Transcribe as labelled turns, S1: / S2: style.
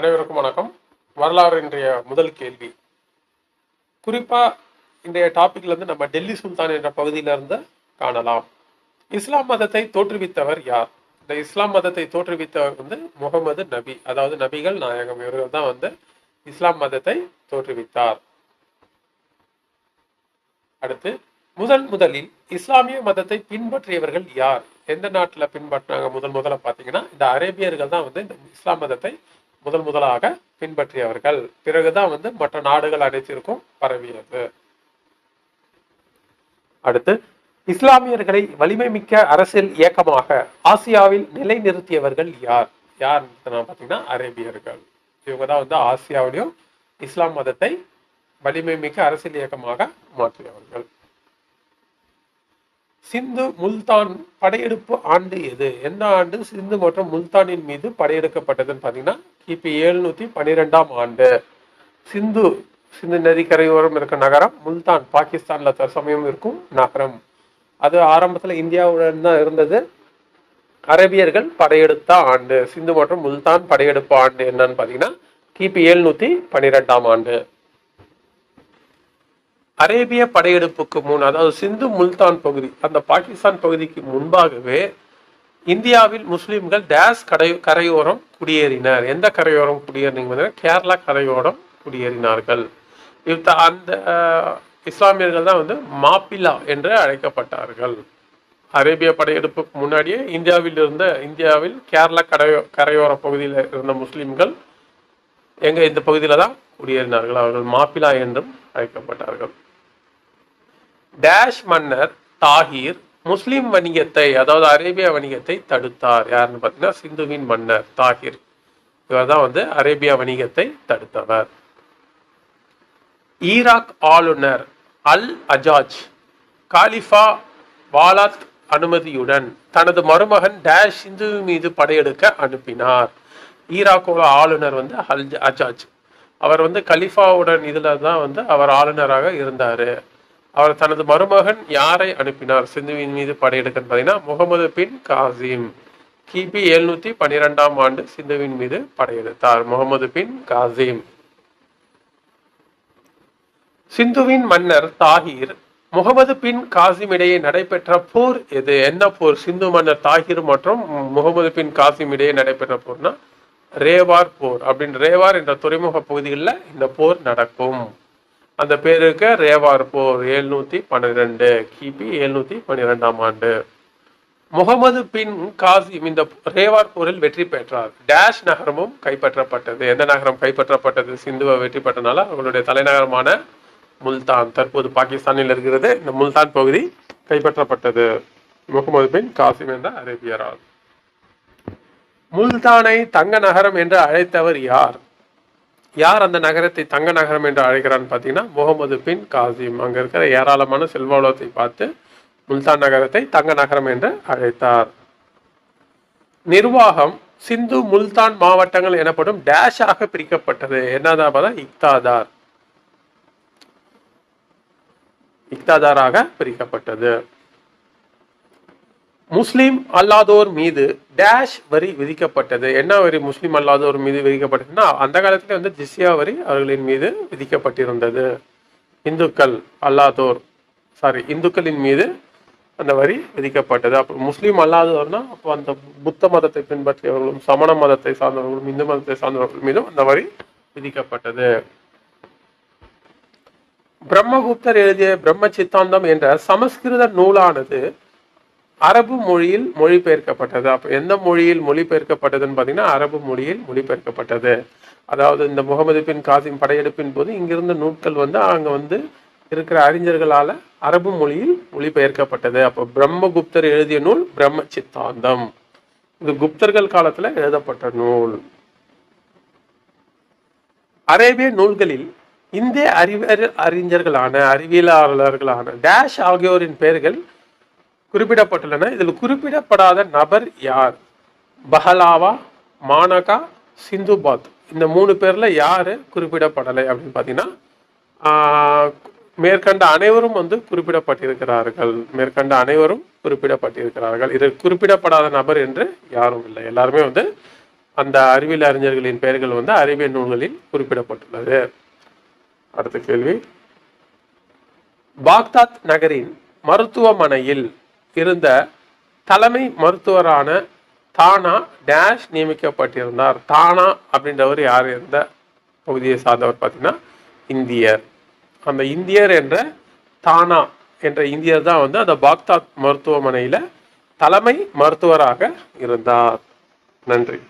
S1: அனைவருக்கும் வணக்கம். வரலாறு இன்றைய முதல் கேள்வி. குறிப்பாக இன்றைய டாபிக்ல இருந்து நம்ம டெல்லி சுல்தான் என்ற பகுதியிலிருந்து காணலாம். இஸ்லாம் மதத்தை தோற்றுவித்தவர் யார்? இந்த இஸ்லாம் மதத்தை தோற்றுவித்தவர் வந்து முகமது நபி. அதாவது நபிகள் நாயகம். இவர்கள் தான் வந்து இஸ்லாம் மதத்தை தோற்றுவித்தார். அடுத்து முதன் முதலில் இஸ்லாமிய மதத்தை பின்பற்றியவர்கள் யார்? எந்த நாட்டில் பின்பற்றினாங்க? முதல் முதல்ல பார்த்தீங்கன்னா இந்த அரேபியர்கள் தான் வந்து இந்த இஸ்லாம் மதத்தை முதல் முதலாக பின்பற்றியவர்கள். பிறகுதான் வந்து மற்ற நாடுகள் அனைத்திற்கும் பரவியது. அடுத்து இஸ்லாமியர்களை வலிமை மிக்க அரசியல் இயக்கமாக ஆசியாவில் நிலைநிறுத்தியவர்கள் யார்? யார் பார்த்தீங்கன்னா அரேபியர்கள். இவங்க தான் வந்து ஆசியாவிலையும் இஸ்லாம் மதத்தை வலிமை மிக்க அரசியல் இயக்கமாக மாற்றியவர்கள். சிந்து முல்தான் படையெடுப்பு ஆண்டு எது? எந்த ஆண்டு சிந்து மற்றும் முல்தானின் மீது படையெடுக்கப்பட்டதுன்னு பார்த்தீங்கன்னா கிபி எழுநூத்தி பன்னிரெண்டாம் ஆண்டு. சிந்து சிந்து நதிக்கரையோரம் இருக்க நகரம் முல்தான் பாகிஸ்தான்ல தற்சமயம் இருக்கும் நகரம். அது ஆரம்பத்துல இந்தியாவுடன் தான் இருந்தது. அரேபியர்கள் படையெடுத்த ஆண்டு சிந்து மற்றும் முல்தான் படையெடுப்பு ஆண்டு என்னன்னு பாத்தீங்கன்னா கிபி எழுநூத்தி பன்னிரெண்டாம் ஆண்டு. அரேபிய படையெடுப்புக்கு முன் அதாவது சிந்து முல்தான் பகுதி அந்த பாகிஸ்தான் பகுதிக்கு முன்பாகவே இந்தியாவில் முஸ்லிம்கள் டேஸ் கடை கரையோரம் குடியேறினர். எந்த கரையோரம் குடியேறினீங்க கேரளா கரையோரம் குடியேறினார்கள். இவ் அந்த இஸ்லாமியர்கள் தான் வந்து மாப்பிலா என்று அழைக்கப்பட்டார்கள். அரேபிய படையெடுப்புக்கு முன்னாடியே இந்தியாவில் இருந்த இந்தியாவில் கேரளா கரையோ கரையோர பகுதியில் இருந்த முஸ்லிம்கள் எங்கே இந்த பகுதியில தான் குடியேறினார்கள். அவர்கள் மாப்பிலா என்றும் அழைக்கப்பட்டார்கள். டேஷ் மன்னர் தாஹீர் முஸ்லீம் வணிகத்தை அதாவது அரேபிய வணிகத்தை தடுத்தார். யாருன்னு பார்த்தீங்கன்னா சிந்துவின் மன்னர் தாகிர் இவர் தான் வந்து அரேபிய வணிகத்தை தடுத்தவர். ஈராக் ஆளுநர் அல் அஜாஜ் காலிஃபா வாலாத் அனுமதியுடன் தனது மருமகன் டேஷ் சிந்து மீது படையெடுக்க அனுப்பினார். ஈராக்கோட ஆளுநர் வந்து அல் அஜாஜ். அவர் வந்து கலிஃபாவுடன் இதில் தான் வந்து அவர் ஆளுநராக இருந்தார். அவர் தனது மருமகன் யாரை அனுப்பினார்? சிந்துவின் மீது படையெடுக்கன்னு பார்த்தீங்கன்னா முகமது பின் காசிம். கிபி எழுநூத்தி பன்னிரெண்டாம் ஆண்டு சிந்துவின் மீது படையெடுத்தார். முகமது பின் காசிம். சிந்துவின் மன்னர் தாகிர் முகமது பின் காசிம் இடையே நடைபெற்ற போர் எது? என்ன போர்? சிந்து மன்னர் தாகிர் மற்றும் முகமது பின் காசிம் இடையே நடைபெற்ற போர்னா ரேவார் போர். அப்படின்னு ரேவார் என்ற துறைமுக பகுதிகளில் இந்த போர் நடக்கும். அந்த பேருக்கு ரேவார் போர் எழுநூற்றி பன்னிரெண்டு கிபி எழுநூற்றி பன்னிரெண்டாம் ஆண்டு. முகமது பின் காசிம் இந்த ரேவார் போரில் வெற்றி பெற்றார். டேஷ் நகரமும் கைப்பற்றப்பட்டது. எந்த நகரம் கைப்பற்றப்பட்டது? சிந்துவை வெற்றி பெற்றனால அவங்களுடைய தலைநகரமான முல்தான். தற்போது பாகிஸ்தானில் இருக்கிறது. இந்த முல்தான் பகுதி கைப்பற்றப்பட்டது. முகமது பின் காசிம் என்ற அரேபியரால். முல்தானை தங்க நகரம் என்று அழைத்தவர் யார்? யார் அந்த நகரத்தை தங்க நகரம் என்று அழைக்கிறான்னு பார்த்தீங்கன்னா முகமது பின் காசிம். அங்க இருக்கிற ஏராளமான செல்வவளத்தை பார்த்து முல்தான் நகரத்தை தங்க நகரம் என்று அழைத்தார். நிர்வாகம் சிந்து முல்தான் மாவட்டங்கள் எனப்படும் டேஷாக பிரிக்கப்பட்டது. என்னதான் பார்த்தா இக்தாதார். இக்தாதாராக பிரிக்கப்பட்டது. முஸ்லீம் அல்லாதோர் மீது டேஷ் வரி விதிக்கப்பட்டது. என்ன வரி முஸ்லீம் அல்லாதோர் மீது விதிக்கப்பட்டதுன்னா அந்த காலத்தில் வந்து ஜிஸ்யா வரி அவர்களின் மீது விதிக்கப்பட்டிருந்தது. இந்துக்கள் அல்லாதோர் சாரி இந்துக்களின் மீது அந்த வரி விதிக்கப்பட்டது. அப்போ முஸ்லீம் அல்லாதவர்னா அப்போ அந்த புத்த மதத்தை பின்பற்றியவர்களும் சமண மதத்தை சார்ந்தவர்களும் இந்து மதத்தை சார்ந்தவர்கள் மீதும் அந்த வரி விதிக்கப்பட்டது. பிரம்மகுப்தர் எழுதிய பிரம்ம சித்தாந்தம் என்ற சமஸ்கிருத நூலானது அரபு மொழியில் மொழிபெயர்க்கப்பட்டது. அப்போ எந்த மொழியில் மொழிபெயர்க்கப்பட்டதுன்னு பார்த்தீங்கன்னா அரபு மொழியில் மொழிபெயர்க்கப்பட்டது. அதாவது இந்த முகமது பின் காசிம் படையெடுப்பின் போது இங்கிருந்த நூட்கள் வந்து அங்கே வந்து இருக்கிற அறிஞர்களால அரபு மொழியில் மொழிபெயர்க்கப்பட்டது. அப்போ பிரம்மகுப்தர் எழுதிய நூல் பிரம்ம சித்தாந்தம் இது குப்தர்கள் காலத்துல எழுதப்பட்ட நூல். அரேபிய நூல்களில் இந்திய அறிவியல் அறிஞர்களான அறிவியலாளர்களான டேஷ் ஆகியோரின் பெயர்கள் குறிப்பிடப்பட்டுள்ளன. இதில் குறிப்பிடப்படாத நபர் யார்? பஹலாவா மானகா சிந்துபாத் இந்த மூணு பேரில் யார் குறிப்பிடப்படலை அப்படின்னு பார்த்தீங்கன்னா மேற்கண்ட அனைவரும் வந்து குறிப்பிடப்பட்டிருக்கிறார்கள். மேற்கண்ட அனைவரும் குறிப்பிடப்பட்டிருக்கிறார்கள். இது குறிப்பிடப்படாத நபர் என்று யாரும் இல்லை. எல்லாருமே வந்து அந்த அறிவியல் அறிஞர்களின் பெயர்கள் வந்து அறிவியல் நூல்களில் குறிப்பிடப்பட்டுள்ளது. அடுத்த கேள்வி. பாக்தாத் நகரின் மருத்துவமனையில் இருந்த தலைமை மருத்துவரான தானா டேஷ் நியமிக்கப்பட்டிருந்தார். தானா அப்படின்றவர் யார் எந்த பகுதியை சார்ந்தவர் பார்த்தீங்கன்னா இந்தியர். அந்த இந்தியர் என்ற தானா என்ற இந்தியர் தான் வந்து அந்த பாக்தாத் மருத்துவமனையில் தலைமை மருத்துவராக இருந்தார். நன்றி.